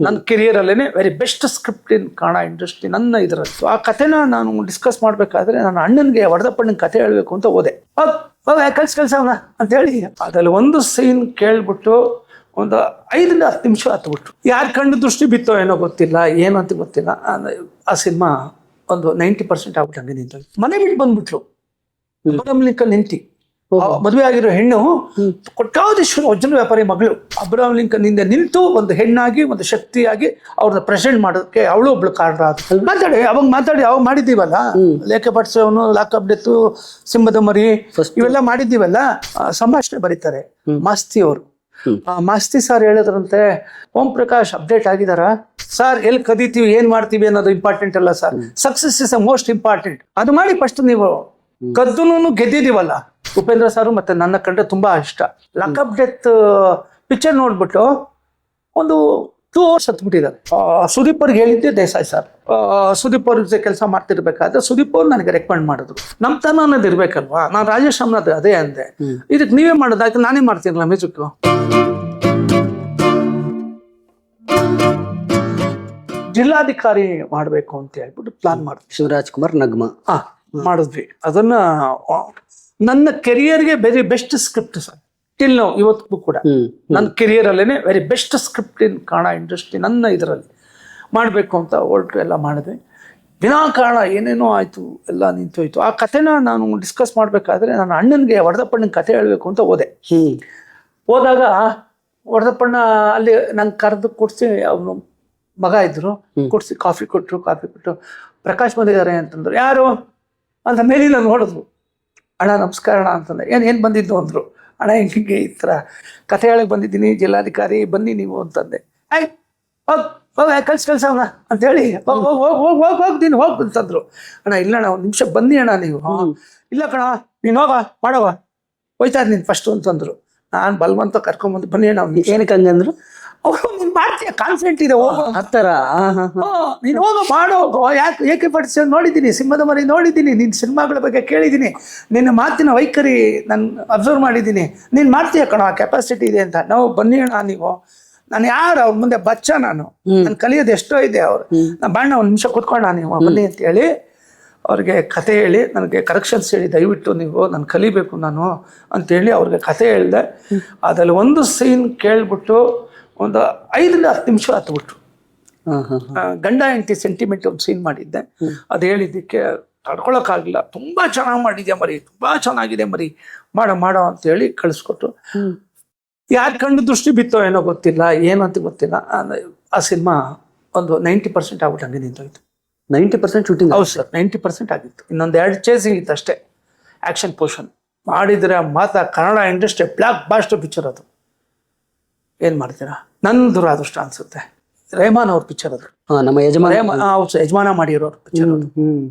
ನನ್ನ ಕೆರಿಯರ್ ಅಲ್ಲೇನೆ very best script in Kannada industry ನನ್ನ ಇದರಲ್ಲಿ. ಆ ಕಥೆನ ನಾನು ಡಿಸ್ಕಸ್ ಮಾಡಬೇಕಾದ್ರೆ ನನ್ನ ಅಣ್ಣನಿಗೆ ವರದಪ್ಪಣ್ಣನ ಕಥೆ ಹೇಳ್ಬೇಕು ಅಂತ ಹೋದೆ ಕಲ್ಸಿ ಕೆಲಸ ಕಳ್ಸಿ ಕಳ್ಸವನ ಅಂತ ಹೇಳಿ ಅದ್ರಲ್ಲಿ ಒಂದು ಸೀನ್ ಕೇಳ್ಬಿಟ್ಟು ಒಂದು ಐದರಿಂದ ಹತ್ತು ನಿಮಿಷ ಹತ್ಬಿಟ್ರು ಯಾರ ಕಣ್ಣು ದೃಷ್ಟಿ ಬಿತ್ತೋ ಏನೋ ಗೊತ್ತಿಲ್ಲ ಏನು ಅಂತ ಗೊತ್ತಿಲ್ಲ. ಆ- ಸಿನಿಮಾ ಒಂದು ನೈಂಟಿ ಪರ್ಸೆಂಟ್ ಆಗ್ಬಿಟ್ಟು ಹಂಗೆ ನಿಂತು ಮನೆ ಬಿಟ್ಟು ಬಂದ್ಬಿಟ್ಲು ನಿಂತಿ ಮದುವೆ ಆಗಿರೋ ಹೆಣ್ಣು ಕೊಟ್ಟಾವಧೀಶ್ವರ ವಜ್ರ ವ್ಯಾಪಾರಿ ಮಗಳು ಅಬ್ರಹಂ ಲಿಂಕನ್ ಹಿಂದೆ ನಿಂತು ಒಂದು ಹೆಣ್ಣಾಗಿ ಒಂದು ಶಕ್ತಿಯಾಗಿ ಅವ್ರನ್ನ ಪ್ರೆಸೆಂಟ್ ಮಾಡೋದಕ್ಕೆ ಅವಳು ಒಬ್ಳು ಕಾರಣ ಆದ್ಲು. ಮಾತಾಡಿ ಅವಾಗ ಮಾತಾಡಿ ಅವಾಗ ಮಾಡಿದ್ದೀವಲ್ಲ? ಲೇಖ ಪಡಿಸೋನು ಲಾಕಪ್ ಡೆತ್ತು ಸಿಂಹದ ಮರಿ ಇವೆಲ್ಲ ಮಾಡಿದ್ದೀವಲ್ಲ? ಸಂಭಾಷಣೆ ಬರೀತಾರೆ ಮಾಸ್ತಿ ಅವರು. ಆ, ಮಾಸ್ತಿ ಸರ್ ಹೇಳಿದ್ರಂತೆ ಓಂ ಪ್ರಕಾಶ್ ಅಪ್ಡೇಟ್ ಆಗಿದಾರ? ಸರ್ ಎಲ್ಲಿ ಕದೀತೀವಿ ಏನ್ ಮಾಡ್ತೀವಿ ಅನ್ನೋದು ಇಂಪಾರ್ಟೆಂಟ್ ಅಲ್ಲ sir. Success is a most important ಅದು ಮಾಡಿ ಫಸ್ಟ್ ನೀವು ಕದ್ದುನು ಗೆದ್ದಿದೀವಲ್ಲ ಉಪೇಂದ್ರ ಸಾರು ಮತ್ತೆ ನನ್ನ ಕಂಡ್ರೆ ತುಂಬಾ ಇಷ್ಟ. ಲಾಕಪ್ ಡೆತ್ ಪಿಕ್ಚರ್ ನೋಡ್ಬಿಟ್ಟು ಒಂದು ಟೂ ಅವರ್ಸ್ ಹತ್ಬಿಟ್ಟಿದ್ದಾರೆ. ಸುದೀಪ್ ಅವ್ರಿಗೆ ಹೇಳಿದ್ದೆ ದೇಸಾಯಿ ಸರ್. ಸುದೀಪ್ ಅವ್ರ ಜೊತೆ ಕೆಲಸ ಮಾಡ್ತಿರ್ಬೇಕಾದ್ರೆ ಸುದೀಪ್ ಅವ್ರು ನನಗೆ ರೆಕಮೆಂಡ್ ಮಾಡಿದ್ರು. ನಮ್ಮ ತನ ಅನ್ನೋದು ಇರ್ಬೇಕಲ್ವಾ? ನಾನು ರಾಜೇಶ್ ಅಮ್ಮನದು ಅದೇ ಅಂದೆ. ಇದಕ್ಕೆ ನೀವೇ ಮಾಡೋದಾಯ್ತು ನಾನೇ ಮಾಡ್ತೀನಲ್ಲ ಮ್ಯೂಸಿಕ್ ಜಿಲ್ಲಾಧಿಕಾರಿ ಮಾಡಬೇಕು ಅಂತ ಹೇಳ್ಬಿಟ್ಟು ಪ್ಲಾನ್ ಮಾಡಿದ್ವಿ. ಶಿವರಾಜ್ ಕುಮಾರ್ ನಗ್ಮ. ಆ, ಮಾಡಿದ್ವಿ. ಅದನ್ನ ನನ್ನ ಕೆರಿಯರ್ಗೆ very best script sir till ನಾವು ಇವತ್ತಿಗೂ ಕೂಡ. ನನ್ನ ಕೆರಿಯರ್ ಅಲ್ಲೇನೆ very best script in Kannada industry ನನ್ನ ಇದರಲ್ಲಿ. ಮಾಡಬೇಕು ಅಂತ ಹೊರಟು ಎಲ್ಲ ಮಾಡಿದ್ವಿ ವಿನಾಕಾರಣ ಏನೇನೋ ಆಯಿತು ಎಲ್ಲ ನಿಂತೋಯ್ತು. ಆ ಕಥೆನ ನಾನು ಡಿಸ್ಕಸ್ ಮಾಡಬೇಕಾದ್ರೆ ನನ್ನ ಅಣ್ಣನಿಗೆ ವರದಪ್ಪಣ್ಣನ ಕಥೆ ಹೇಳಬೇಕು ಅಂತ ಹೋದೆ. ಹ್ಮ್. ಹೋದಾಗ ವರದಪ್ಪಣ್ಣ ಅಲ್ಲಿ ನಂಗೆ ಕರೆದು ಕೊಡಿಸಿ ಅವನು ಮಗ ಇದ್ರು. ಕೊಡಿಸಿ ಕಾಫಿ ಕೊಟ್ಟರು ಕಾಫಿ ಕೊಟ್ಟರು ಪ್ರಕಾಶ್ ಬಂದಿದ್ದಾರೆ ಅಂತಂದ್ರು. ಯಾರು? ಅಂತ ಮೇಲಿನ ನೋಡಿದ್ರು. ಅಣ್ಣ ನಮಸ್ಕಾರ ಅಣ್ಣ ಅಂತಂದೆ. ಏನು ಏನು ಬಂದಿದ್ದು ಅಂದರು. ಅಣ್ಣ ಹಿಂಗೆ ಈ ಥರ ಕಥೆ ಹೇಳಕ್ಕೆ ಬಂದಿದ್ದೀನಿ ಜಿಲ್ಲಾಧಿಕಾರಿ ಬನ್ನಿ ನೀವು ಅಂತಂದೆ. ಆಯ್ ಹೋಗ್ ಹೋಗ ಕಳ್ಸಿ ಕಳ್ಸವನ ಅಂತೇಳಿ. ಹೋಗಿ ಹೋಗಿ ಹೋಗಿ ಹೋಗಿ ಹೋಗ್ ಹೋಗ್ತೀನಿ ಹೋಗಿ ಅಂತಂದ್ರು. ಅಣ್ಣ ಇಲ್ಲ ಅಣ್ಣ ಒಂದು ನಿಮಿಷ ಬನ್ನಿ ಅಣ್ಣ ನೀವು. "ಹಾ." ಇಲ್ಲ ಕಣ ನೀನು ಹೋಗ ಮಾಡವ ಹೋಯ್ತಾರೆ ನೀನು ಫಸ್ಟು ಅಂತಂದ್ರು. ನಾನು ಬಲವಂತ ಕರ್ಕೊಂಬಂದು ಬನ್ನಿ ಅಣ್ಣ ಏನಕ್ಕೆ ಹಂಗಂದ್ರು? ಅವರು ನಿನ್ ಮಾಡ್ತೀಯ ಕಾನ್ಫಿಡೆಂಟ್ ಇದೆ ಹೋಗೋ ಆತರ. ನೀನು ಹೋಗ ಮಾಡೋ ಯಾಕೆ ಏಕೆ ಪಡಿಸಿ ನೋಡಿದ್ದೀನಿ ಸಿಂಹದ ಮರಿ ನೋಡಿದ್ದೀನಿ ನಿನ್ ಸಿನಿಮಾಗಳ ಬಗ್ಗೆ ಕೇಳಿದ್ದೀನಿ. ನಿನ್ನ ಮಾತಿನ ವೈಖರಿ ನಾನು ಅಬ್ಸರ್ವ್ ಮಾಡಿದ್ದೀನಿ. ನೀನು ಮಾಡ್ತೀಯ ಕಣ ಕೆಪಾಸಿಟಿ ಇದೆ ಅಂತ. ನಾವು ಬನ್ನಿ ಅಣ್ಣ ನೀವು. ನಾನು ಯಾರು ಅವ್ರ ಮುಂದೆ ಬಚ್ಚ ನಾನು? ನಾನು ಕಲಿಯೋದು ಎಷ್ಟೋ ಇದೆ ಅವ್ರು. ನಾನು ಬಣ್ಣ ಒಂದು ನಿಮಿಷ ಕೂತ್ಕೊಂಡ ನೀವು ಬನ್ನಿ ಅಂತ ಹೇಳಿ. ಅವ್ರಿಗೆ ಕತೆ ಹೇಳಿ ನನಗೆ ಕರೆಕ್ಷನ್ಸ್ ಹೇಳಿ ದಯವಿಟ್ಟು ನೀವು ನಾನು ಕಲಿಬೇಕು ನಾನು ಅಂತೇಳಿ ಅವ್ರಿಗೆ ಕತೆ ಹೇಳಿದೆ. ಅದರಲ್ಲಿ ಒಂದು ಸೀನ್ ಕೇಳ್ಬಿಟ್ಟು ಒಂದು ಐದರಿಂದ ಹತ್ತು ನಿಮಿಷ ಹತ್ತು ಬಿಟ್ರು ಹಾ, ಹಾ. ಆ, ಗಂಡ ಹೆಂಡತಿ ಸೆಂಟಿಮೆಂಟ್ ಒಂದು ಸೀನ್ ಮಾಡಿದ್ದೆ. ಅದು ಹೇಳಿದ್ದಕ್ಕೆ ತಡ್ಕೊಳಕಾಗಿಲ್ಲ ತುಂಬಾ ಚೆನ್ನಾಗಿ ಮಾಡಿದ್ಯಾ ಮರಿ ತುಂಬಾ ಚೆನ್ನಾಗಿದೆ ಮರಿ. ಮಾಡ ಮಾಡೋ ಅಂತ ಹೇಳಿ ಕಳಿಸ್ಕೊಟ್ರು. ಯಾರು ಕಣ್ಣು ದೃಷ್ಟಿ ಬಿತ್ತೋ ಏನೋ ಗೊತ್ತಿಲ್ಲ ಏನು ಅಂತ ಗೊತ್ತಿಲ್ಲ. ಆ- ಆ ಸಿನಿಮಾ ಒಂದು ನೈಂಟಿ ಪರ್ಸೆಂಟ್ ಆಗ್ಬಿಟ್ಟು ಹಂಗೆ ನಿಂತೋಯ್ತು. ನೈಂಟಿ ಪರ್ಸೆಂಟ್ ಶೂಟಿಂಗ್ ಹೌದು ಸರ್ ನೈಂಟಿ ಪರ್ಸೆಂಟ್ ಆಗಿತ್ತು. ಇನ್ನೊಂದು ಎರಡು ಚೇಸಿಂಗ್ ಇತ್ತು ಅಷ್ಟೇ. ಆ್ಯಕ್ಷನ್ ಪೋರ್ಷನ್ ಮಾಡಿದ್ರೆ ಮಾತಾ Kannada industry blockbuster picture ಅದು. ಏನು ಮಾಡ್ತೀರಾ? ನನ್ನ ದುರಾದೃಷ್ಟ ಅನ್ಸುತ್ತೆ. ರೇಮಾನ್ ಅವ್ರ ಪಿಕ್ಚರ್ ಅದು. ನಮ್ಮ ಯಜಮಾನ ಯಜಮಾನ ಮಾಡಿರೋರು.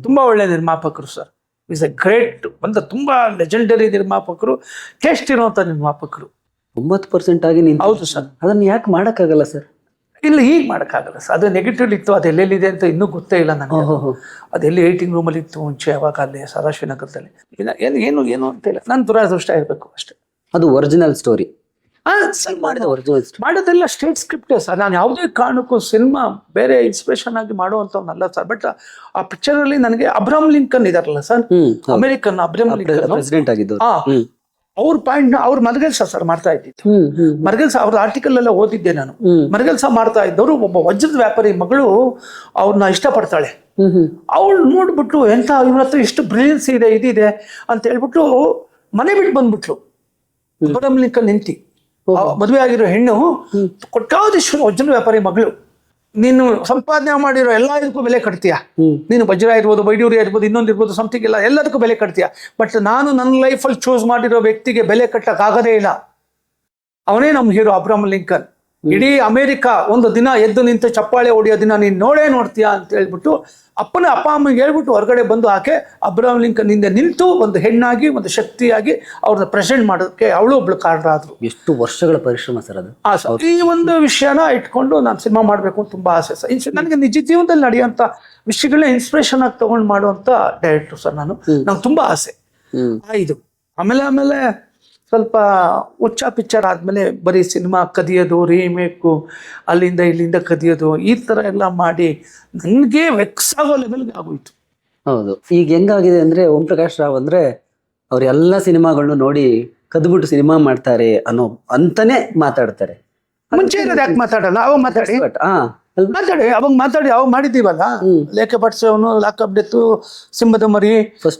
ತುಂಬಾ ಒಳ್ಳೆ ನಿರ್ಮಾಪಕರು ಸರ್. ಇಸ್ ಎ ಗ್ರೇಟ್ ಒಂದು ತುಂಬಾ ಲೆಜೆಂಡರಿ ನಿರ್ಮಾಪಕರು ಟೇಸ್ಟ್ ಇರುವಂತ ನಿರ್ಮಾಪಕರು. ಒಂಬತ್ತು ಪರ್ಸೆಂಟ್ ಆಗಿ ನಿಂತು ಹೌದು ಸರ್. ಅದನ್ನ ಯಾಕೆ ಮಾಡೋಕ್ಕಾಗಲ್ಲ ಸರ್? ಇಲ್ಲ ಹೀಗೆ ಮಾಡೋಕ್ಕಾಗಲ್ಲ ಸರ್. ಅದು ನೆಗೆಟಿವ್ ಇತ್ತು ಅದು ಎಲ್ಲೆಲ್ಲಿದೆ ಅಂತ ಇನ್ನೂ ಗೊತ್ತೇ ಇಲ್ಲ ನನಗೆ. ಅದು. ಅದೆಲ್ಲಿ ಏಟಿಂಗ್ ರೂಮಲ್ಲಿ ಇತ್ತು ಮುಂಚೆ ಯಾವಾಗ ಅಲ್ಲಿ ಸದಾಶಿವನಗರದಲ್ಲಿ. ಏನು ಏನು ಏನು ಅಂತ ಇಲ್ಲ. ನನ್ನ ದುರಾದೃಷ್ಟ ಇರಬೇಕು ಅಷ್ಟೇ. ಅದು ಒರಿಜಿನಲ್ ಸ್ಟೋರಿ ಆ, ಸರ್ ಮಾಡಿದ ಒರಿಜಿನಲ್ ಸ್ಟೋರಿ ಮಾಡೋದೆಲ್ಲ ಸ್ಟೇಟ್ ಸ್ಕ್ರಿಪ್ಟೇ ಸರ್. ನಾನು ಯಾವುದೇ ಕಾರಣಕ್ಕೂ ಸಿನಿಮಾ ಬೇರೆ ಇನ್ಸ್ಪಿರೇಷನ್ ಆಗಿ ಮಾಡುವಂಥವ್ನಲ್ಲ ಸರ್. ಬಟ್ ಆ ಪಿಕ್ಚರ್ ಅಲ್ಲಿ ನನಗೆ ಅಬ್ರಾಮ್ ಲಿಂಕನ್ ಇದಾರಲ್ಲ sir. American Abraham Lincoln president ಆಗಿದ್ದು ಅವ್ರ ಪಾಯಿಂಟ್ ಅವ್ರ ಮರಗೆಲ್ಸ ಸರ್ ಮಾಡ್ತಾ ಇದ್ದಿತ್ತು ಮರಗಲ್ಸ ಅವ್ರ ಆರ್ಟಿಕಲ್ ಎಲ್ಲ ಓದಿದ್ದೆ ನಾನು. ಮರಗಲ್ಸ ಮಾಡ್ತಾ ಇದ್ದವರು ಒಬ್ಬ ವಜ್ರದ ವ್ಯಾಪಾರಿ ಮಗಳು ಅವ್ರನ್ನ ಇಷ್ಟಪಡ್ತಾಳೆ. ಅವಳು ನೋಡ್ಬಿಟ್ಟು ಎಂತ ಇವ್ರ ಹತ್ರ ಎಷ್ಟು ಬ್ರಿಲಿಯನ್ಸ್ ಇದೆ ಇದಿದೆ ಅಂತ ಹೇಳ್ಬಿಟ್ಟು ಮನೆ ಬಿಟ್ಟು ಬಂದ್ಬಿಟ್ಲು ಅಬ್ರಹಂ ಲಿಂಕನ್ ನಿಂತಿ ಮದುವೆ ಆಗಿರೋ ಹೆಣ್ಣು ಕೊಟ್ಟಾದೀಶ್ವರ ವಜ್ರ ವ್ಯಾಪಾರಿ ಮಗಳು. ನೀನು ಸಂಪಾದನೆ ಮಾಡಿರೋ ಎಲ್ಲ ಇದಕ್ಕೂ ಬೆಲೆ ಕಟ್ತೀಯ? ನೀನು ವಜ್ರ ಇರ್ಬೋದು ಬೈಡೂರಿ ಇರ್ಬೋದು ಇನ್ನೊಂದು ಇರ್ಬೋದು ಸಮಥಿಂಗ್ ಇಲ್ಲ ಎಲ್ಲದಕ್ಕೂ ಬೆಲೆ ಕಟ್ತೀಯ? ಬಟ್ ನಾನು ನನ್ನ ಲೈಫಲ್ಲಿ ಚೂಸ್ ಮಾಡಿರೋ ವ್ಯಕ್ತಿಗೆ ಬೆಲೆ ಕಟ್ಟಕ್ಕಾಗದೇ ಇಲ್ಲ. ಅವನೇ ನಮ್ಮ ಹೀರೋ ಅಬ್ರಾಹಂ ಲಿಂಕನ್ ಇಡೀ ಅಮೆರಿಕ ಒಂದು ದಿನ ಎದ್ದು ನಿಂತು ಚಪ್ಪಾಳೆ ಹೊಡಿಯೋ ದಿನ ನೀನು ನೋಡೇ ನೋಡ್ತೀಯಾ ಅಂತ ಹೇಳ್ಬಿಟ್ಟು ಅಪ್ಪನ ಅಪ್ಪ ಅಮ್ಮಗೆ ಹೇಳ್ಬಿಟ್ಟು ಹೊರಗಡೆ ಬಂದು ಆಕೆ ಅಬ್ರಾಮ್ ಲಿಂಕನ್ ಹಿಂದೆ ನಿಂತು ಒಂದು ಹೆಣ್ಣಾಗಿ ಒಂದು ಶಕ್ತಿಯಾಗಿ ಅವ್ರನ್ನ ಪ್ರೆಸೆಂಟ್ ಮಾಡೋದಕ್ಕೆ ಅವಳು ಒಬ್ಳು ಕಾರಣ ಆದ್ರು ಎಷ್ಟು ವರ್ಷಗಳ ಪರಿಶ್ರಮ ಸರ್ ಅದು? ಈ ಒಂದು ವಿಷಯನ ಇಟ್ಕೊಂಡು ನಾನು ಸಿನಿಮಾ ಮಾಡಬೇಕು ಅಂತ ತುಂಬಾ ಆಸೆ ಸರ್. ಇನ್ಸ್- ನನಗೆ ನಿಜ ಜೀವನದಲ್ಲಿ ನಡೆಯುವಂಥ ವಿಷಯಗಳನ್ನ ಇನ್ಸ್ಪಿರೇಷನ್ ಆಗಿ ತಗೊಂಡು ಮಾಡುವಂಥ ಡೈರೆಕ್ಟರ್ ಸರ್ ನಾನು. ನಂಗೆ ತುಂಬಾ ಆಸೆ. ಇದು. ಆಮೇಲೆ ಆಮೇಲೆ ಸ್ವಲ್ಪ ಹುಚ್ಚ ಪಿಚ್ಚರ್ ಆದಮೇಲೆ ಬರೀ ಸಿನಿಮಾ ಕದಿಯೋದು ರೀಮೇಕು ಅಲ್ಲಿಂದ ಇಲ್ಲಿಂದ ಕದಿಯೋದು ಈ ಥರ ಎಲ್ಲ ಮಾಡಿ ನನಗೆ ವೆಕ್ಸ್ ಆಗೋ ಲೆವೆಲ್ಗೆ ಆಗೋಯ್ತು. ಹೌದು. ಈಗ ಹೆಂಗಾಗಿದೆ ಅಂದರೆ ಓಂ ಪ್ರಕಾಶ್ ರಾವ್ ಅಂದರೆ ಅವ್ರ ಎಲ್ಲ ಸಿನಿಮಾಗಳನ್ನು ನೋಡಿ ಕದ್ಬಿಟ್ಟು ಸಿನಿಮಾ ಮಾಡ್ತಾರೆ ಅನ್ನೋ ಅಂತಲೇ ಮಾತಾಡ್ತಾರೆ. ಮುಂಚೆ ಇರೋದು ಯಾಕೆ ಮಾತಾಡಲ್ಲ? ಅವಾಗ ಮಾತಾಡಿ. ಬಟ್ ಅಲ್ವಾ? ಮಾತಾಡಿ ಅವಾಗ ಮಾತಾಡಿ ಅವಾಗ ಮಾಡಿದ್ದೀವಲ್ಲ. ಲೇಖ ಪಡಿಸೋನು ಅಪ್ ಡೆತ್ತು ಸಿಂಹದ ಮರಿ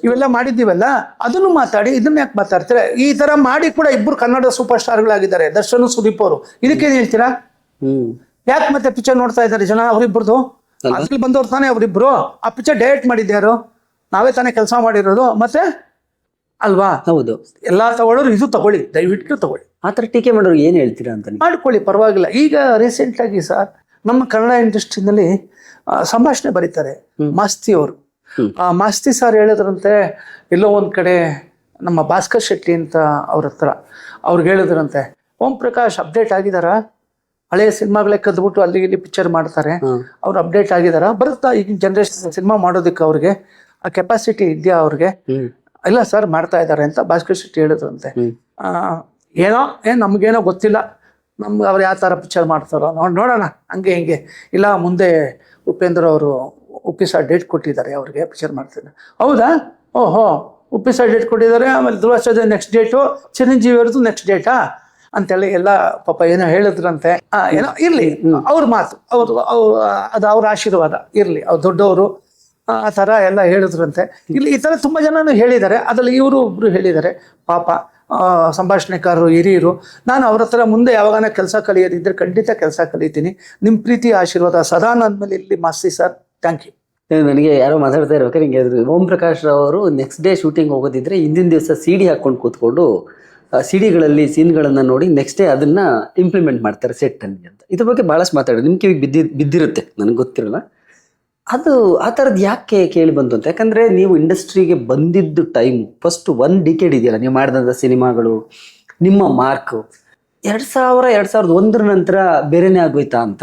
ಇವೆಲ್ಲ ಮಾಡಿದ್ದೀವಲ್ಲ? ಅದನ್ನು ಮಾತಾಡಿ ಇದನ್ನ ಯಾಕೆ ಮಾತಾಡ್ತಾರೆ? ಈ ತರ ಮಾಡಿ ಕೂಡ ಇಬ್ಬರು ಕನ್ನಡ ಸೂಪರ್ ಸ್ಟಾರ್ಗಳಾಗಿದ್ದಾರೆ ದರ್ಶನ್ ಸುದೀಪ್ ಅವರು. ಇದಕ್ಕೇನು ಹೇಳ್ತೀರಾ? ಯಾಕೆ ಮತ್ತೆ ಪಿಕ್ಚರ್ ನೋಡ್ತಾ ಇದ್ದಾರೆ ಜನ ಅವರಿಬ್ಬರದು ಅದ್ರಲ್ಲಿ ಬಂದವ್ರು ತಾನೇ ಅವರಿಬ್ರು. ಆ ಪಿಕ್ಚರ್ ಡೈರೆಕ್ಟ್ ಮಾಡಿದ್ಯಾರು ನಾವೇ ತಾನೇ ಕೆಲಸ ಮಾಡಿರೋದು. ಮತ್ತೆ? ಅಲ್ವಾ? ಹೌದು. ಎಲ್ಲಾ ತಗೊಳ್ಳೋರು ಇದು ತಗೊಳ್ಳಿ ದಯವಿಟ್ಟು ತಗೊಳ್ಳಿ. ಆ ಥರ ಟೀಕೆ ಮಾಡೋರು ಏನು ಹೇಳ್ತೀರಾ ಅಂತ? ಮಾಡ್ಕೊಳ್ಳಿ ಪರವಾಗಿಲ್ಲ. ಈಗ ರೀಸೆಂಟ್ ಆಗಿ ಸರ್ ನಮ್ಮ ಕನ್ನಡ ಇಂಡಸ್ಟ್ರಿನಲ್ಲಿ ಸಂಭಾಷಣೆ ಬರೀತಾರೆ ಮಾಸ್ತಿ ಅವರು. ಆ ಮಾಸ್ತಿ ಸರ್ ಹೇಳಿದ್ರಂತೆ ಎಲ್ಲೋ ಒಂದ್ ಕಡೆ ನಮ್ಮ ಭಾಸ್ಕರ್ ಶೆಟ್ಟಿ ಅಂತ ಅವ್ರ ಹತ್ರ ಅವ್ರಿಗೆ ಹೇಳಿದ್ರಂತೆ ಓಂ ಪ್ರಕಾಶ್ ಅಪ್ಡೇಟ್ ಆಗಿದಾರ? ಹಳೆಯ ಸಿನಿಮಾಗಳೇ ಕದ್ಬಿಟ್ಟು ಅಲ್ಲಿ ಇಲ್ಲಿ ಪಿಕ್ಚರ್ ಮಾಡ್ತಾರೆ. ಅವ್ರು ಅಪ್ಡೇಟ್ ಆಗಿದಾರ? ಬರುತ್ತಾ ಈಗಿನ ಜನ್ರೇಷನ್ ಸಿನಿಮಾ ಮಾಡೋದಕ್ಕೆ ಅವ್ರಿಗೆ? ಆ ಕೆಪಾಸಿಟಿ ಇದೆಯಾ ಅವ್ರಿಗೆ? ಇಲ್ಲ ಸರ್ ಮಾಡ್ತಾ ಇದ್ದಾರೆ ಅಂತ ಭಾಸ್ಕರ್ ಶೆಟ್ಟಿ ಹೇಳಿದ್ರಂತೆ. ಆ, ಏನೋ ಏನ್ ನಮ್ಗೇನೋ ಗೊತ್ತಿಲ್ಲ. ನಮ್ಗೆ ಅವ್ರು ಯಾವ ಥರ ಪಿಕ್ಚರ್ ಮಾಡ್ತಾರೋ ನೋಡಿ ನೋಡೋಣ. ಹಂಗೆ ಹಿಂಗೆ. ಇಲ್ಲ ಮುಂದೆ ಉಪೇಂದ್ರ ಅವರು ಉಪ್ಪಿ ಸರ್ ಡೇಟ್ ಕೊಟ್ಟಿದ್ದಾರೆ ಅವ್ರಿಗೆ ಪಿಕ್ಚರ್ ಮಾಡ್ತೀನಿ. ಹೌದಾ? ಓಹೋ. ಉಪ್ಪಿ ಸರ್ ಡೇಟ್ ಕೊಟ್ಟಿದ್ದಾರೆ ಆಮೇಲೆ ಧ್ರುವಾಚಾರ್ಯ ನೆಕ್ಸ್ಟ್ ಡೇಟು ಚಿರಂಜೀವಿ ಅವ್ರದ್ದು ನೆಕ್ಸ್ಟ್ ಡೇಟಾ ಅಂತೇಳಿ ಎಲ್ಲ ಪಾಪ ಏನೋ ಹೇಳಿದ್ರಂತೆ. ಏನೋ ಇರಲಿ. ಅವ್ರ ಮಾತು ಅವ್ರು ಅದು ಅವ್ರ ಆಶೀರ್ವಾದ. ಇರಲಿ ಅವ್ರು ದೊಡ್ಡವರು. ಆ ಥರ ಎಲ್ಲ ಹೇಳಿದ್ರಂತೆ. ಇಲ್ಲಿ ಈ ಥರ ತುಂಬ ಜನನೂ ಹೇಳಿದ್ದಾರೆ. ಅದರಲ್ಲಿ ಇವರು ಒಬ್ಬರು ಹೇಳಿದ್ದಾರೆ. ಪಾಪ ಸಂಭಾಷಣೆಕಾರರು, ಹಿರಿಯರು, ನಾನು ಅವ್ರ ಹತ್ರ ಮುಂದೆ ಯಾವಾಗನ ಕೆಲಸ ಕಲಿಯೋದಿದ್ದರೆ ಖಂಡಿತ ಕೆಲಸ ಕಲಿತೀನಿ. ನಿಮ್ಮ ಪ್ರೀತಿ, ಆಶೀರ್ವಾದ ಸದಾ ನನ್ನ ಮೇಲೆ ಇಲ್ಲಿ ಮಾಸ್ತಿ ಸರ್. Thank you. ನನಗೆ ಯಾರೋ ಮಾತಾಡ್ತಾ ಇರ್ಬೇಕಾದ್ರೆ ಹಿಂಗೆ ಓಂ ಪ್ರಕಾಶ್ ರಾವ್ ಅವರು ನೆಕ್ಸ್ಟ್ ಡೇ ಶೂಟಿಂಗ್ ಹೋಗೋದಿದ್ರೆ ಹಿಂದಿನ ದಿವಸ ಸಿ ಡಿ ಹಾಕೊಂಡು ಕೂತ್ಕೊಂಡು ಸಿ ಡಿಗಳಲ್ಲಿ ಸೀನ್ಗಳನ್ನು ನೋಡಿ ನೆಕ್ಸ್ಟ್ ಡೇ ಅದನ್ನು ಇಂಪ್ಲಿಮೆಂಟ್ ಮಾಡ್ತಾರೆ ಸೆಟ್ ಅಲ್ಲಿ ಅಂತ. ಇದ್ರ ಬಗ್ಗೆ ಭಾಳಷ್ಟು ಮಾತಾಡೋದು ನಿಮ್ಗೆ ಬಿದ್ದಿ, ಬಿದ್ದಿರುತ್ತೆ. ನನಗೆ ಗೊತ್ತಿರಲ್ಲ. ಅದು ಆ ಥರದ್ದು ಯಾಕೆ ಕೇಳಿ ಬಂತು ಅಂತ? ಯಾಕಂದರೆ ನೀವು ಇಂಡಸ್ಟ್ರಿಗೆ ಬಂದಿದ್ದು ಟೈಮ್ ಫಸ್ಟ್ ಒನ್ ಡಿಕೆಡ್ ಇದೆಯಲ್ಲ ನೀವು ಮಾಡಿದಂಥ ಸಿನಿಮಾಗಳು ನಿಮ್ಮ ಮಾರ್ಕ್ ಎರಡು ಸಾವಿರ ಎರಡು ಸಾವಿರದ ಒಂದರ ನಂತರ ಬೇರೆನೇ ಆಗೋಯ್ತಾ ಅಂತ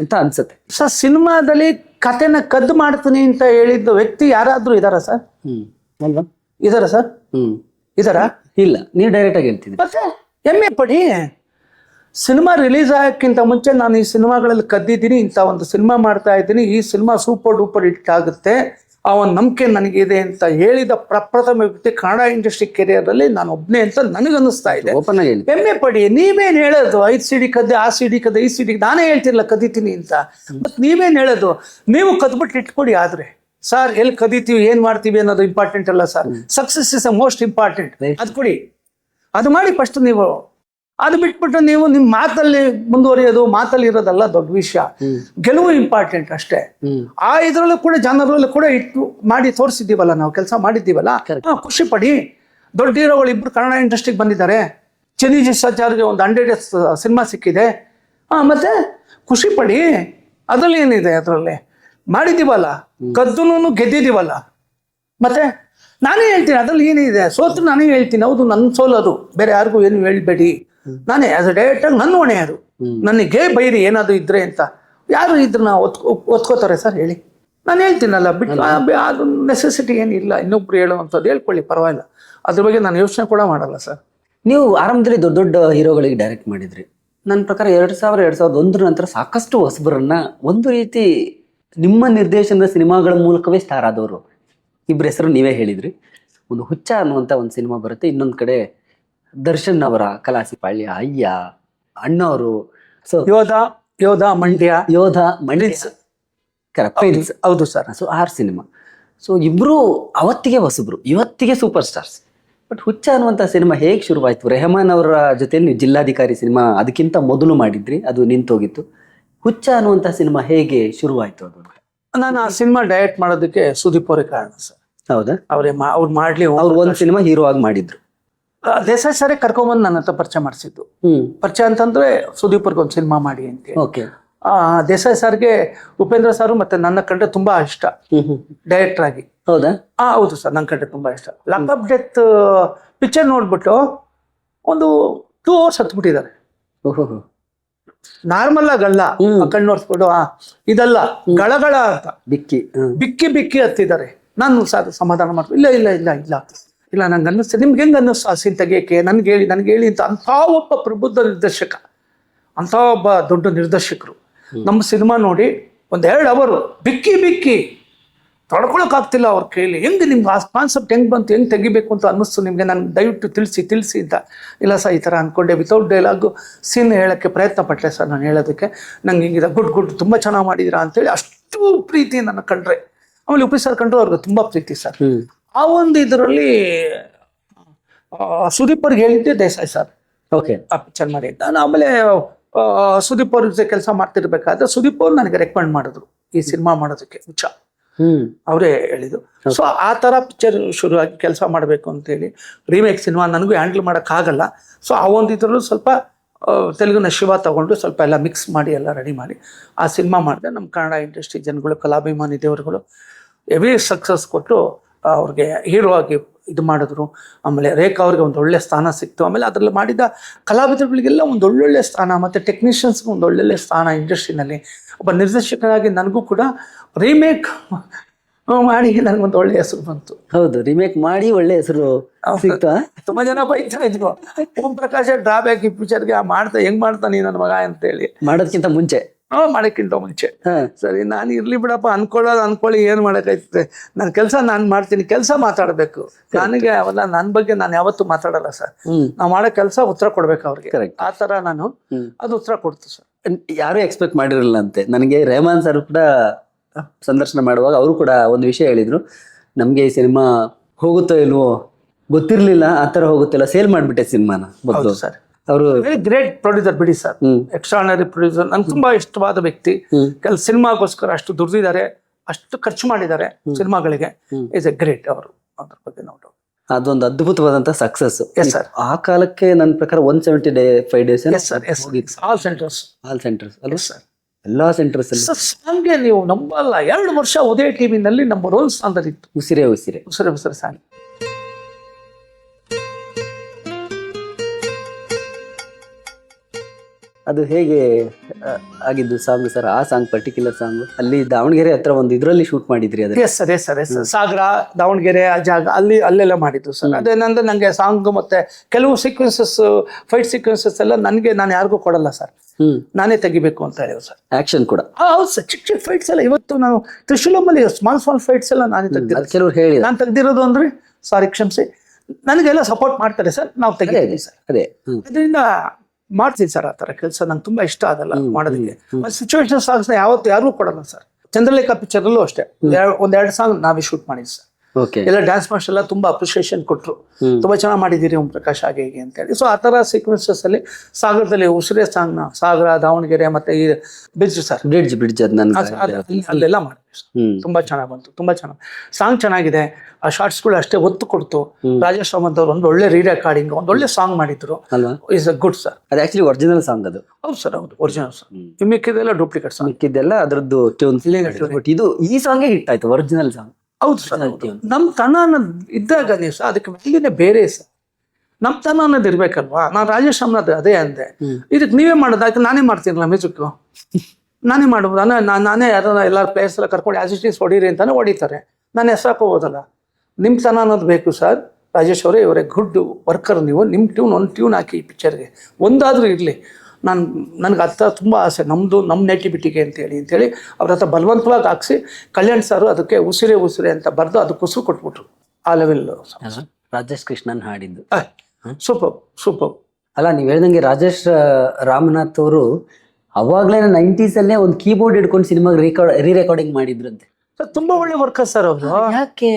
ಅಂತ ಅನ್ಸುತ್ತೆ. ಸರ್ ಸಿನಿಮಾದಲ್ಲಿ ಕತೆನ ಕದ್ದು ಮಾಡ್ತೀನಿ ಅಂತ ಹೇಳಿದ್ದ ವ್ಯಕ್ತಿ ಯಾರಾದರೂ ಇದ್ದಾರಾ ಸರ್? ಹ್ಞೂ ಅಲ್ವಾ? ಇದ್ದಾರಾ ಸರ್? ಹ್ಞೂ ಇದ್ದಾರಾ ಇಲ್ಲ ನೀವು ಡೈರೆಕ್ಟಾಗಿ ಹೇಳ್ತೀನಿ ಮತ್ತೆ ಹೆಮ್ಮೆ ಪಡಿ ಸಿನಿಮಾ ರಿಲೀಸ್ ಆಗೋಕ್ಕಿಂತ ಮುಂಚೆ ನಾನು ಈ ಸಿನಿಮಾಗಳಲ್ಲಿ ಕದ್ದಿದ್ದೀನಿ ಇಂಥ ಒಂದು ಸಿನಿಮಾ ಮಾಡ್ತಾ ಇದ್ದೀನಿ ಈ ಸಿನಿಮಾ ಸೂಪರ್ ಡೂಪರ್ ಹಿಟ್ ಆಗುತ್ತೆ ಆ ಒಂದು ನಂಬಿಕೆ ನನಗಿದೆ ಅಂತ ಹೇಳಿದ ಪ್ರಪ್ರಥಮ ವ್ಯಕ್ತಿ ಕನ್ನಡ ಇಂಡಸ್ಟ್ರಿ ಕೆರಿಯರಲ್ಲಿ ನಾನು ಒಬ್ಬನೇ ಅಂತ ನನಗನ್ನಿಸ್ತಾ ಇದೆ. ಓಪನ್ ಆಗಿ ಹೆಮ್ಮೆ ಪಡಿ ನೀವೇನು ಹೇಳೋದು ಐದು ಸಿಡಿ ಕದ್ದೆ ಆ ಸಿಡಿ ಕದ್ದೆ ಈ ಸಿಡಿ ನಾನೇ ಹೇಳ್ತಿರಲ್ಲ ಕದೀತೀನಿ ಅಂತ. ಮತ್ ನೀವೇನು ಹೇಳೋದು ನೀವು ಕದ್ಬಿಟ್ಟು ಇಟ್ಕೊಡಿ ಆದರೆ. ಸರ್ ಎಲ್ಲಿ ಕದೀತೀವಿ ಏನು ಮಾಡ್ತೀವಿ ಅನ್ನೋದು ಇಂಪಾರ್ಟೆಂಟ್ ಅಲ್ಲ sir. Success is a most important ಅದು ಕೊಡಿ. ಅದು ಮಾಡಿ ಫಸ್ಟ್ ನೀವು ಅದು ಬಿಟ್ಬಿಟ್ಟು ನೀವು ನಿಮ್ಮ ಮಾತಲ್ಲಿ ಮುಂದುವರಿಯೋದು ಮಾತಲ್ಲಿ ಇರೋದಲ್ಲ ದೊಡ್ಡ ವಿಷಯ. ಗೆಲುವು ಇಂಪಾರ್ಟೆಂಟ್ ಅಷ್ಟೇ. ಆ ಇದ್ರಲ್ಲೂ ಕೂಡ ಜನರಲ್ಲೂ ಕೂಡ ಇಟ್ಟು ಮಾಡಿ ತೋರಿಸಿದ್ದೀವಲ್ಲ ನಾವು ಕೆಲಸ ಮಾಡಿದ್ದೀವಲ್ಲ? ಖುಷಿ ಪಡಿ. ದೊಡ್ಡ ಹೀರೋಗಳು ಇಬ್ರು ಕನ್ನಡ ಇಂಡಸ್ಟ್ರಿಗೆ ಬಂದಿದ್ದಾರೆ. ಚನೀಜಿ ಸಚಾರ್ಗೆ ಒಂದು ಹಂಡ್ರೆಡ್ ಸಿನಿಮಾ ಸಿಕ್ಕಿದೆ. ಹಾ ಮತ್ತೆ ಖುಷಿ ಪಡಿ. ಅದ್ರಲ್ಲಿ ಏನಿದೆ ಅದರಲ್ಲಿ? ಮಾಡಿದ್ದೀವಲ್ಲ? ಕದ್ದುನು ಗೆದ್ದಿದ್ದೀವಲ್ಲ? ಮತ್ತೆ ನಾನೇ ಹೇಳ್ತೀನಿ ಅದ್ರಲ್ಲಿ ಏನಿದೆ? ಸೋತು ನಾನೇ ಹೇಳ್ತೀನಿ ಹೌದು ನನ್ನ ಸೋಲದು. ಬೇರೆ ಯಾರಿಗೂ ಏನು ಹೇಳ್ಬೇಡಿ. ನಾನೇ ಆಸ್ ಡೈರೆಕ್ಟ್ ಆಗಿ ನನ್ನ ಹೊಣೆ ಅದು. ನನಗೆ ಬೈರಿ ಏನಾದ್ರು ಇದ್ರೆ ಅಂತ. ಯಾರು ಇದ್ರನ್ನ ಒತ್ ಒತ್ಕೋತಾರೆ ಸರ್ ಹೇಳಿ. ನಾನು ಹೇಳ್ತೀನಲ್ಲ ಬಿಟ್ಟು ಅದು ನೆಸೆಸಿಟಿ ಏನಿಲ್ಲ ಇನ್ನೊಬ್ರು ಹೇಳುವಂಥದ್ದು ಹೇಳ್ಕೊಳ್ಳಿ ಪರವಾಗಿಲ್ಲ. ಅದ್ರ ಬಗ್ಗೆ ನಾನು ಯೋಚನೆ ಕೂಡ ಮಾಡಲ್ಲ ಸರ್. ನೀವು ಆರಂಭದಲ್ಲಿ ದೊಡ್ಡ ದೊಡ್ಡ ಹೀರೋಗಳಿಗೆ ಡೈರೆಕ್ಟ್ ಮಾಡಿದ್ರಿ. ನನ್ನ ಪ್ರಕಾರ ಎರಡು ಸಾವಿರ ಎರಡು ಸಾವಿರದ ಒಂದರ ನಂತರ ಸಾಕಷ್ಟು ಹೊಸಬರನ್ನ ಒಂದು ರೀತಿ ನಿಮ್ಮ ನಿರ್ದೇಶನದ ಸಿನಿಮಾಗಳ ಮೂಲಕವೇ ಸ್ಟಾರ್ ಆದವರು. ಇಬ್ಬರ ಹೆಸರು ನೀವೇ ಹೇಳಿದ್ರಿ. ಒಂದು ಹುಚ್ಚ ಅನ್ನುವಂಥ ಒಂದು ಸಿನಿಮಾ ಬರುತ್ತೆ ಇನ್ನೊಂದು ಕಡೆ ದರ್ಶನ್ ಅವರ ಕಲಾಸಿಪಾಳ್ಯ ಅಯ್ಯ ಅಣ್ಣವರು ಸೊ ಯೋಧ ಯೋಧ ಮಂಡ್ಯ. ಯೋಧ ಮಂಡ್ಯ. ಕರೆಕ್ಟ್ ಹೌದು sir so R cinema so ಇಬ್ರು ಅವತ್ತಿಗೆ ಹೊಸಬ್ರು. ಇವತ್ತಿಗೆ ಸೂಪರ್ ಸ್ಟಾರ್ಸ್ ಬಟ್ ಹುಚ್ಚ ಅನ್ನುವಂಥ ಸಿನಿಮಾ ಹೇಗೆ ಶುರುವಾಯ್ತು? ರೆಹಮಾನ್ ಅವರ ಜೊತೆಯಲ್ಲಿ ನೀವು ಜಿಲ್ಲಾಧಿಕಾರಿ ಸಿನಿಮಾ ಅದಕ್ಕಿಂತ ಮೊದಲು ಮಾಡಿದ್ರಿ ಅದು ನಿಂತೋಗಿತ್ತು. ಹುಚ್ಚ ಅನ್ನುವಂಥ ಸಿನಿಮಾ ಹೇಗೆ ಶುರುವಾಯ್ತು ಅದು? ನಾನು ಆ ಸಿನಿಮಾ ಡೈರೆಕ್ಟ್ ಮಾಡೋದಕ್ಕೆ ಸುದೀಪ್ ಅವರೇ ಕಾರಣ ಸರ್ ಹೌದಾ? ಅವರೇ ಅವ್ರು ಮಾಡ್ಲಿ ಅವ್ರು ಒಂದು ಸಿನಿಮಾ ಹೀರೋ ಆಗಿ ಮಾಡಿದ್ರು. ದೇಸಾಯಿ ಸರ್ ಕರ್ಕೊಂಬಂದು ನನ್ನ ಹತ್ರ ಪರಿಚಯ ಮಾಡಿಸಿದ್ದು. ಪರಿಚಯ ಅಂತಂದ್ರೆ ಸುದೀಪ್ ಅವ್ರಿಗೆ ಒಂದು ಸಿನಿಮಾ ಮಾಡಿ ಅಂತ ಓಕೆ. ಆ, ದೇಸಾಯಿ ಸರ್ಗೆ ಉಪೇಂದ್ರ ಸರ್ ಮತ್ತೆ ನನ್ನ ಕಂಡ್ರೆ ತುಂಬಾ ಇಷ್ಟ. ಡೈರೆಕ್ಟರ್ ಆಗಿ. ಹೌದಾ? ಹೌದು ಸರ್ ನನ್ನ ಕಂಡ್ರೆ ತುಂಬಾ ಇಷ್ಟ. ಲಾಕಪ್ ಡೆತ್ ಪಿಕ್ಚರ್ ನೋಡ್ಬಿಟ್ಟು ಒಂದು ಟೂ ಅವರ್ಸ್ ಹತ್ಬಿಟ್ಟಿದ್ದಾರೆ. ನಾರ್ಮಲ್ ಆಗಲ್ಲ. ಕಣ್ಣು ಒರೆಸ್ಬಿಟ್ಟು ಆ ಇದಲ್ಲ ಗಳಗಳ ಅಂತ. ಬಿಕ್ಕಿ ಬಿಕ್ಕಿ ಬಿಕ್ಕಿ ಹತ್ತಿದ್ದಾರೆ. ನಾನು ಸರ್ ಸಮಾಧಾನ ಮಾಡ್ತೀನಿ. ಇಲ್ಲ ಇಲ್ಲ ಇಲ್ಲ ಇಲ್ಲ. ಇಲ್ಲ ನಂಗೆ ಅನ್ನಿಸ್ತು ನಿಮ್ಗೆ ಹೆಂಗೆ ಅನ್ನಿಸ್ತು ಆ ಸೀನ್ ತೆಗಿಯೋಕ್ಕೆ? ನನ್ಗೆ ಹೇಳಿ ನನ್ಗೆ ಹೇಳಿ ಅಂತ ಅಂಥ ಒಬ್ಬ ಪ್ರಬುದ್ಧ ನಿರ್ದೇಶಕ ಅಂಥ ಒಬ್ಬ ದೊಡ್ಡ ನಿರ್ದೇಶಕರು ನಮ್ಮ ಸಿನಿಮಾ ನೋಡಿ ಒಂದು ಎರಡು ಅವರು ಬಿಕ್ಕಿ ಬಿಕ್ಕಿ ತಡ್ಕೊಳಕ್ಕಾಗ್ತಿಲ್ಲ ಅವ್ರ ಕೈಲಿ. ಹೆಂಗೆ ನಿಮ್ಗೆ ಆ ಕಾನ್ಸೆಪ್ಟ್ ಹೆಂಗೆ ಬಂತು ಹೆಂಗೆ ತೆಗಿಬೇಕು ಅಂತ ಅನ್ನಿಸ್ತು ನಿಮಗೆ? ನಾನು ದಯವಿಟ್ಟು ತಿಳಿಸಿ ತಿಳಿಸಿ ಅಂತ. ಇಲ್ಲ ಸರ್ ಈ ಥರ ಅಂದ್ಕೊಂಡೆ ವಿತೌಟ್ ಡೈಲಾಗು ಸೀನ್ ಹೇಳೋಕ್ಕೆ ಪ್ರಯತ್ನ ಪಟ್ಟೆ ಸರ್ ನಾನು ಹೇಳೋದಕ್ಕೆ. ನಂಗೆ ಹಿಂಗಿದೆ ಗುಡ್ ಗುಡ್ ತುಂಬ ಚೆನ್ನಾಗಿ ಮಾಡಿದ್ದೀರಾ ಅಂತೇಳಿ ಅಷ್ಟು ಪ್ರೀತಿ ನನ್ನ ಕಂಡ್ರೆ. ಆಮೇಲೆ ಉಪಿ ಸರ್ ಕಂಡ್ರೆ ಅವ್ರಿಗೆ ತುಂಬ ಪ್ರೀತಿ ಸರ್. ಆ ಒಂದು ಇದರಲ್ಲಿ ಸುದೀಪ್ ಅವ್ರಿಗೆ ಹೇಳಿದ್ದೆ ದೇಸಾಯಿ ಸರ್. ಓಕೆ ಆ ಪಿಕ್ಚರ್ ಮಾಡಿ. ನಾನು ಆಮೇಲೆ ಸುದೀಪ್ ಅವ್ರ ಜೊತೆ ಕೆಲಸ ಮಾಡ್ತಿರ್ಬೇಕಾದ್ರೆ ಸುದೀಪ್ ಅವ್ರು ನನಗೆ ರೆಕಮೆಂಡ್ ಮಾಡಿದ್ರು ಈ ಸಿನಿಮಾ ಮಾಡೋದಕ್ಕೆ ಹುಚ್ಚ. ಅವರೇ ಹೇಳಿದ್ರು. ಸೊ ಆ ಥರ ಪಿಕ್ಚರ್ ಶುರುವಾಗಿ ಕೆಲಸ ಮಾಡಬೇಕು ಅಂತೇಳಿ ರೀಮೇಕ್ ಸಿನಿಮಾ ನನಗೂ ಹ್ಯಾಂಡಲ್ ಮಾಡೋಕ್ಕಾಗಲ್ಲ. ಸೊ ಆ ಒಂದು ಇದರಲ್ಲೂ ಸ್ವಲ್ಪ ತೆಲುಗಿನ ಶಿವ ತಗೊಂಡು ಸ್ವಲ್ಪ ಎಲ್ಲ ಮಿಕ್ಸ್ ಮಾಡಿ ಎಲ್ಲ ರೆಡಿ ಮಾಡಿ ಆ ಸಿನಿಮಾ ಮಾಡಿದೆ. ನಮ್ಮ ಕನ್ನಡ ಇಂಡಸ್ಟ್ರಿ ಜನಗಳು ಕಲಾಭಿಮಾನಿ ದೇವರುಗಳು ಎವ್ರಿ ಸಕ್ಸಸ್ ಕೊಟ್ಟು ಅವ್ರಿಗೆ ಹೀರೋ ಆಗಿ ಇದು ಮಾಡಿದ್ರು. ಆಮೇಲೆ ರೇಖಾ ಅವ್ರಿಗೆ ಒಂದು ಒಳ್ಳೆ ಸ್ಥಾನ ಸಿಕ್ತು. ಆಮೇಲೆ ಅದರಲ್ಲಿ ಮಾಡಿದ ಕಲಾವಿದರುಗಳಿಗೆಲ್ಲ ಒಂದು ಒಳ್ಳೊಳ್ಳೆ ಸ್ಥಾನ ಮತ್ತು ಟೆಕ್ನಿಷಿಯನ್ಸ್ಗೆ ಒಂದು ಒಳ್ಳೊಳ್ಳೆ ಸ್ಥಾನ ಇಂಡಸ್ಟ್ರಿನಲ್ಲಿ ಒಬ್ಬ ನಿರ್ದೇಶಕರಾಗಿ ನನಗೂ ಕೂಡ ರೀಮೇಕ್ ಮಾಡಿ ನನಗೊಂದು ಒಳ್ಳೆ ಹೆಸರು ಬಂತು. ಹೌದು ರಿಮೇಕ್ ಮಾಡಿ ಒಳ್ಳೆ ಹೆಸರು ತುಂಬಾ ಜನ ಬೈತಾ ಇದ್ರು ಓಂ ಪ್ರಕಾಶ್ ಡ್ರಾಬ್ಯಾಕ್ ಈ ಪಿಕ್ಚರ್ಗೆ ಮಾಡ್ತಾ ಹೆಂಗ್ ಮಾಡ್ತಾನೆ ನನ್ನ ಮಗ ಅಂತೇಳಿ. ಮಾಡೋದಕ್ಕಿಂತ ಮುಂಚೆ. ಮಾಡೋಕ್ಕಿಂತ ಮುಂಚೆ. ಹಾ. ಸರಿ ನಾನು ಇರ್ಲಿ ಬಿಡಪ್ಪ ಅನ್ಕೊಳ್ಳೋದು ಅನ್ಕೊಳ್ಳಿ ಏನು ಮಾಡೋಕ್ಕಾಯ್ತದೆ? ನನ್ನ ಕೆಲಸ ನಾನು ಮಾಡ್ತೀನಿ ಕೆಲಸ ಮಾತಾಡಬೇಕು. ನನಗೆ ಅವೆಲ್ಲ ನನ್ನ ಬಗ್ಗೆ ನಾನು ಯಾವತ್ತೂ ಮಾತಾಡಲ್ಲ ಸರ್. ನಾವು ಮಾಡೋ ಕೆಲಸ ಉತ್ತರ ಕೊಡ್ಬೇಕು ಅವ್ರಿಗೆ. ಆ ಥರ ನಾನು ಅದು ಉತ್ತರ ಕೊಡ್ತು ಸರ್. ಯಾರು ಎಕ್ಸ್ಪೆಕ್ಟ್ ಮಾಡಿರಲಿಲ್ಲ ಅಂತೆ ನನಗೆ ರೆಹಮಾನ್ ಸರ್ ಕೂಡ ಸಂದರ್ಶನ ಮಾಡುವಾಗ ಅವರು ಕೂಡ ಒಂದು ವಿಷಯ ಹೇಳಿದ್ರು. ನಮಗೆ ಈ ಸಿನಿಮಾ ಹೋಗುತ್ತೋ ಇಲ್ವೋ ಗೊತ್ತಿರ್ಲಿಲ್ಲ ಆ ಥರ ಹೋಗುತ್ತಿಲ್ಲ ಸೇಲ್ ಮಾಡಿಬಿಟ್ಟೆ ಸಿನಿಮಾನ. ಮೊದಲು ಸರ್. ಅವರು ವೆರಿ ಗ್ರೇಟ್ ಪ್ರೊಡ್ಯೂಸರ್ ಬಿಡಿ ಸರ್. ಎಕ್ಸ್ಟ್ರಾನರಿ ಪ್ರೊಡ್ಯೂಸರ್ ನನ್ಗೆ ತುಂಬಾ ಇಷ್ಟವಾದ ವ್ಯಕ್ತಿ. ಕೆಲ ಸಿನಿಮಾಗೋಸ್ಕರ ಅಷ್ಟು ದುಡ್ದಿದ್ದಾರೆ ಅಷ್ಟು ಖರ್ಚು ಮಾಡಿದ್ದಾರೆ ಸಿನಿಮಾಗಳಿಗೆ. ಇಸ್ ಎ ಗ್ರೇಟ್ ಅವರು. ಅದ್ರ ಬಗ್ಗೆ ನೋಡು ಅದೊಂದು ಅದ್ಭುತವಾದಂತಹ ಸಕ್ಸಸ್ ಎಸ್ ಸರ್ ಆ ಕಾಲಕ್ಕೆ ನನ್ನ ಪ್ರಕಾರ one seventy day five days yes sir yes all centres all centres ಅಲ್ಲ ಸರ್ ಎಲ್ಲಾ ಸೆಂಟರ್ಸ್ ಅಲ್ಲಿ. ಸರ್ ಸಾಂಗ್ಗೆ ನೀವು ನಂಬಲ್ಲ. ಎರಡು ವರ್ಷ ಉದಯ ಟಿವಿನಲ್ಲಿ ನಮ್ಮ ರೋಲ್ ಇತ್ತು ಉಸಿರೇ ಉಸಿರೇ. ಉಸಿರೇ ಉಸಿರೇ ಸಾಂಗ್. ಅದು ಹೇಗೆ ಆಗಿದ್ದು ಸಾಂಗ್ ಸರ್? ಆ ಸಾಂಗ್ ಪರ್ಟಿಕ್ಯುಲರ್ ಸಾಂಗ್ ಅಲ್ಲಿ ದಾವಣಗೆರೆ ಹತ್ರ ಒಂದು ಇದರಲ್ಲಿ ಶೂಟ್ ಮಾಡಿದ್ರಿ ಅದ್ರ ಎಸ್ ಅದೇ sir yes sir Sagara Davanagere ಆ ಜಾಗ ಅಲ್ಲಿ ಅಲ್ಲೆಲ್ಲ ಮಾಡಿದ್ದು ಸರ್ ಅದೇನಂದ್ರೆ ನನಗೆ ಸಾಂಗ್ ಮತ್ತೆ ಕೆಲವು ಸೀಕ್ವೆನ್ಸಸ್ ಫೈಟ್ ಸೀಕ್ವೆನ್ಸಸ್ ಎಲ್ಲ ನನಗೆ ನಾನು ಯಾರಿಗೂ ಕೊಡಲ್ಲ ಸರ್ ನಾನೇ ತೆಗಿಬೇಕು ಅಂತ ಹೇಳಿದ್ರು ಸರ್ ಆಕ್ಷನ್ ಕೂಡ. ಹೌದು ಸರ್ ಚಿಕ್ಕ ಚಿಕ್ಕ ಫೈಟ್ಸ್ ಎಲ್ಲ ಇವತ್ತು ನಾವು ತ್ರಿಶೂಲಮಲ್ಲಿ ಸ್ಮಾಲ್ ಸ್ಮಾಲ್ ಫೈಟ್ಸ್ ಎಲ್ಲ ನಾನೇ ತೆಗ್ದಿರೋದು ಅದು ಕೆಲವ್ರು ಹೇಳಿ ನಾನು ತೆಗ್ದಿರೋದು ಅಂದ್ರೆ ಸಾರಿ ಕ್ಷಮಿಸಿ. ನನಗೆಲ್ಲ ಸಪೋರ್ಟ್ ಮಾಡ್ತಾರೆ ಸರ್ ನಾವು ತೆಗಿತೀವಿ ಸರ್ ಅದೇ ಅದರಿಂದ ಮಾಡ್ತೀನಿ ಸರ್ ಆ ಥರ ಕೆಲಸ. ನಂಗೆ ತುಂಬಾ ಇಷ್ಟ ಆಗಲ್ಲ ಮಾಡೋದಕ್ಕೆ. ಸಿಚುವೇಶನ್ ಸಾಂಗ್ಸ್ನ ಯಾವತ್ತು ಯಾರಿಗೂ ಕೊಡಲ್ಲ ಸರ್. ಚಂದ್ರಲೇಖಾ ಪಿಕ್ಚರಲ್ಲೂ ಅಷ್ಟೇ. ಒಂದೆರಡು ಸಾಂಗ್ ನಾವೇ ಶೂಟ್ ಮಾಡಿದ್ವಿ ಸರ್. ಎಲ್ಲ ಡ್ಯಾನ್ಸ್ ಮಾಸ್ಟರ್ ಎಲ್ಲ ತುಂಬಾ ಅಪ್ರಿಸಿಯೇಷನ್ ಕೊಟ್ಟರು ತುಂಬಾ ಚೆನ್ನಾಗಿ ಮಾಡಿದ್ದೀರಿ ಓಂ ಪ್ರಕಾಶ್ ಹಾಗೆ ಹೀಗೆ ಅಂತೇಳಿ ಸೊ ಆ ಥರ ಸೀಕ್ವೆನ್ಸಸ್ ಅಲ್ಲಿ ಸಾಗರದಲ್ಲಿ ಉಸಿರೇ ಸಾಂಗ್ನ ಸಾಗರ ದಾವಣಗೆರೆ ಮತ್ತೆ ಈ ಬ್ರಿಡ್ಜ್ ಸರ್ ಬ್ರಿಡ್ಜ್ ಬ್ರಿಡ್ಜ್ ಅಲ್ಲೆಲ್ಲ ಮಾಡಿದ್ವಿ ತುಂಬಾ ಚೆನ್ನಾಗಿ ಬಂತು ತುಂಬಾ ಚೆನ್ನಾಗಿ. ಸಾಂಗ್ ಚೆನ್ನಾಗಿದೆ. ಆ ಶಾರ್ಟ್ಸ್ಗಳು ಅಷ್ಟೇ ಒತ್ತು ಕೊಡ್ತು. ರಾಜೇಶ್ ಸಾಮಂತ್ ಅವರು ಒಂದು ಒಳ್ಳೆ ರೀ ರೆಕಾರ್ಡಿಂಗ್ ಒಂದು ಒಳ್ಳೆ ಸಾಂಗ್ ಮಾಡಿದ್ರು. ಇಸ್ ಅ ಗುಡ್ ಸರ್ ಅದು ಆಕ್ಚುಲಿ ಒರಿಜಿನಲ್ ಸಾಂಗ್ ಅದು. ಹೌದು ಸರ್ ಹೌದು ಒರಿಜಿನಲ್ ಸರ್ ಮಿಕ್ಕಿದೆಲ್ಲ ಡೂಪ್ಲಿಕೇಟ್ ಸಾಂಗ್ ಮಿಕ್ಕಿದ್ದೆಲ್ಲ ಅದರದ್ದು ಟ್ಯೂನ್ ಇದು ಈ ಸಾಂಗೇ ಹಿಟ್ ಆಯ್ತು ಒರಿಜಿನಲ್ ಸಾಂಗ್ ಹೌದು ಸರ್ ನಮ್ಮ ತನ ಅನ್ನೋದು ಇದ್ದಾಗ ನೀವು ಸರ್ ಅದಕ್ಕೆ ವ್ಯಾಲ್ಯೂನೇ ಬೇರೆ ಸರ್. ನಮ್ಮ ತನ ಅನ್ನೋದು ಇರ್ಬೇಕಲ್ವಾ? ನಾನು ರಾಜೇಶ್ ರಾಮನಾಥ್ ಅದೇ ಅಂದೆ. ಇದಕ್ಕೆ ನೀವೇ ಮಾಡೋದು ಅದಕ್ಕೆ ನಾನೇ ಮಾಡ್ತೀನಲ್ಲ ಮ್ಯೂಸಿಕ್ ನಾನೇ ಮಾಡ್ಬೋದು ನಾನು ನಾನು ನಾನೇ ಯಾರೋ ಎಲ್ಲ ಪ್ಲೇಯರ್ಸ್ ಎಲ್ಲ ಕರ್ಕೊಂಡು ಆಸ್ ಇಟ್ ಈಸ್ ಹೊಡೀರಿ ಅಂತಾನೆ ಹೊಡಿತಾರೆ. ನಾನು ಹೆಸರಾಕೋಬೋದಲ್ಲ ನಿಮ್ಮ ತನ ಅನ್ನೋದು ಬೇಕು ಸರ್. ರಾಜೇಶ್ ಅವರೇ ಇವರೇ ಗುಡ್ ವರ್ಕರ್ ನೀವು. ನಿಮ್ಮ ಟ್ಯೂನ್ ಒಂದು ಟ್ಯೂನ್ ಹಾಕಿ ಈ ಪಿಕ್ಚರ್ಗೆ ಒಂದಾದರೂ ಇರಲಿ. ನಾನು ನನಗೆ ಅರ್ಥ ತುಂಬ ಆಸೆ ನಮ್ಮದು ನಮ್ಮ ನೆಟಿವಿಟಿಗೆ ಅಂತೇಳಿ ಅಂತೇಳಿ ಅವ್ರ ಹತ್ರ ಬಲವಂತವಾಗಿ ಹಾಕ್ಸಿ ಕಲ್ಯಾಣ್ ಸಾರು ಅದಕ್ಕೆ ಉಸಿರೆ ಉಸಿರೆ ಅಂತ ಬರೆದು ಅದಕ್ಕೆ ಉಸಿರು ಕೊಟ್ಬಿಟ್ರು ಆ ಲೆವೆಲ್ ರಾಜೇಶ್ ಕೃಷ್ಣನ್ ಹಾಡಿದ್ದು. ಸೂಪರ್ ಸೂಪರ್ ಅಲ್ಲ ನೀವು ಹೇಳ್ದಂಗೆ ರಾಜೇಶ್ ರಾಮನಾಥ್ ಅವರು ಅವಾಗಲೇ ನೈಂಟೀಸಲ್ಲೇ ಒಂದು ಕೀಬೋರ್ಡ್ ಹಿಡ್ಕೊಂಡು ಸಿನಿಮಾಗೆ ರಿಕಾರ್ಡ್ ರೀ ರೆಕಾರ್ಡಿಂಗ್ ಮಾಡಿದ್ರಂತೆ. ಸರ್ ತುಂಬ ಒಳ್ಳೆ ವರ್ಕರ್ ಸರ್ ಅವರು. ಯಾಕೆ?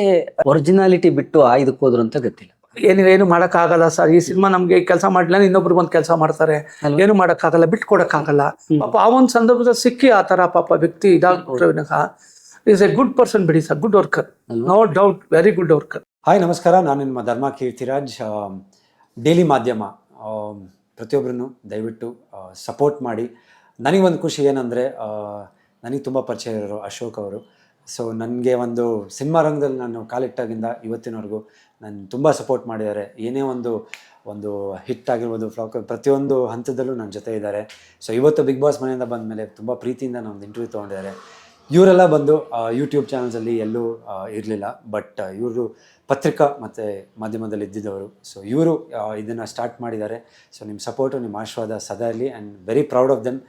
ಒರಿಜಿನಾಲಿಟಿ ಬಿಟ್ಟು ಆ ಇದಕ್ಕೆ ಹೋದ್ರು ಅಂತ ಗೊತ್ತಿಲ್ಲ. ಏನು ಏನು ಮಾಡೋಕ್ಕಾಗಲ್ಲ ಸರ್. ಈ ಸಿನಿಮಾ ನಮಗೆ ಕೆಲಸ ಮಾಡಲಿಲ್ಲ ಇನ್ನೊಬ್ರು ಬಂದು ಕೆಲಸ ಮಾಡ್ತಾರೆ. ಏನು ಮಾಡೋಕ್ಕಾಗಲ್ಲ ಬಿಟ್ಕೊಡಕ್ಕಾಗಲ್ಲ. ಪಾಪ ಆ ಒಂದು ಸಂದರ್ಭದಲ್ಲಿ ಸಿಕ್ಕಿ ಆ ಥರ ಪಾಪ ವ್ಯಕ್ತಿ ಇದಾಗ್ಬಿಟ್ರೆ ವಿನಃ. ಈಸ್ ಎ ಗುಡ್ ಪರ್ಸನ್ ಬಿಡಿ sir good worker no doubt very good worker hi ನಮಸ್ಕಾರ. ನಾನು ನಿಮ್ಮ ಧರ್ಮ ಕೀರ್ತಿರಾಜ್ ಡೈಲಿ ಮಾಧ್ಯಮ. ಪ್ರತಿಯೊಬ್ಬರನ್ನು ದಯವಿಟ್ಟು ಸಪೋರ್ಟ್ ಮಾಡಿ. ನನಗೊಂದು ಖುಷಿ ಏನಂದರೆ ನನಗೆ ತುಂಬ ಪರಿಚಯ ಇರೋರು ಅಶೋಕ್ ಅವರು. ಸೊ ನನಗೆ ಒಂದು ಸಿನಿಮಾ ರಂಗದಲ್ಲಿ ನಾನು ಕಾಲಿಟ್ಟಾಗಿಂದ ಇವತ್ತಿನವರೆಗೂ ನಾನು ತುಂಬ ಸಪೋರ್ಟ್ ಮಾಡಿದ್ದಾರೆ. ಏನೇ ಒಂದು ಒಂದು ಹಿಟ್ ಆಗಿರ್ಬೋದು ಫ್ಲಾಕ್ ಪ್ರತಿಯೊಂದು ಹಂತದಲ್ಲೂ ನನ್ನ ಜೊತೆ ಇದ್ದಾರೆ. ಸೊ ಇವತ್ತು ಬಿಗ್ ಬಾಸ್ ಮನೆಯಿಂದ ಬಂದ ಮೇಲೆ ತುಂಬ ಪ್ರೀತಿಯಿಂದ ಒಂದು ಇಂಟರ್ವ್ಯೂ ತೊಗೊಂಡಿದ್ದಾರೆ. ಇವರೆಲ್ಲ ಬಂದು ಯೂಟ್ಯೂಬ್ ಚಾನಲ್ಸಲ್ಲಿ ಎಲ್ಲೂ ಇರಲಿಲ್ಲ. ಬಟ್ ಇವರು ಪತ್ರಿಕಾ ಮತ್ತು ಮಾಧ್ಯಮದಲ್ಲಿ ಇದ್ದಿದ್ದವರು. ಸೊ ಇವರು ಇದನ್ನು ಸ್ಟಾರ್ಟ್ ಮಾಡಿದ್ದಾರೆ. ಸೊ ನಿಮ್ಮ ಸಪೋರ್ಟು ನಿಮ್ಮ ಆಶೀರ್ವಾದ ಸದಾ ಇರಲಿ. And very proud of them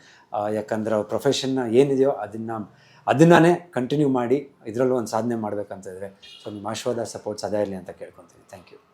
ಯಾಕಂದ್ರೆ ಅವ್ರ ಪ್ರೊಫೆಷನ್ನ ಏನಿದೆಯೋ ಅದನ್ನು ಅದನ್ನೇ ಕಂಟಿನ್ಯೂ ಮಾಡಿ ಇದರಲ್ಲೂ ಒಂದು ಸಾಧನೆ ಮಾಡಬೇಕಂತಿದ್ರೆ ಸೊ ನಿಮ್ಮ ಆಶೀರ್ವಾದ ಸಪೋರ್ಟ್ಸ್ ಅದೇ ಇರಲಿ ಅಂತ ಕೇಳ್ಕೊತೀನಿ. Thank you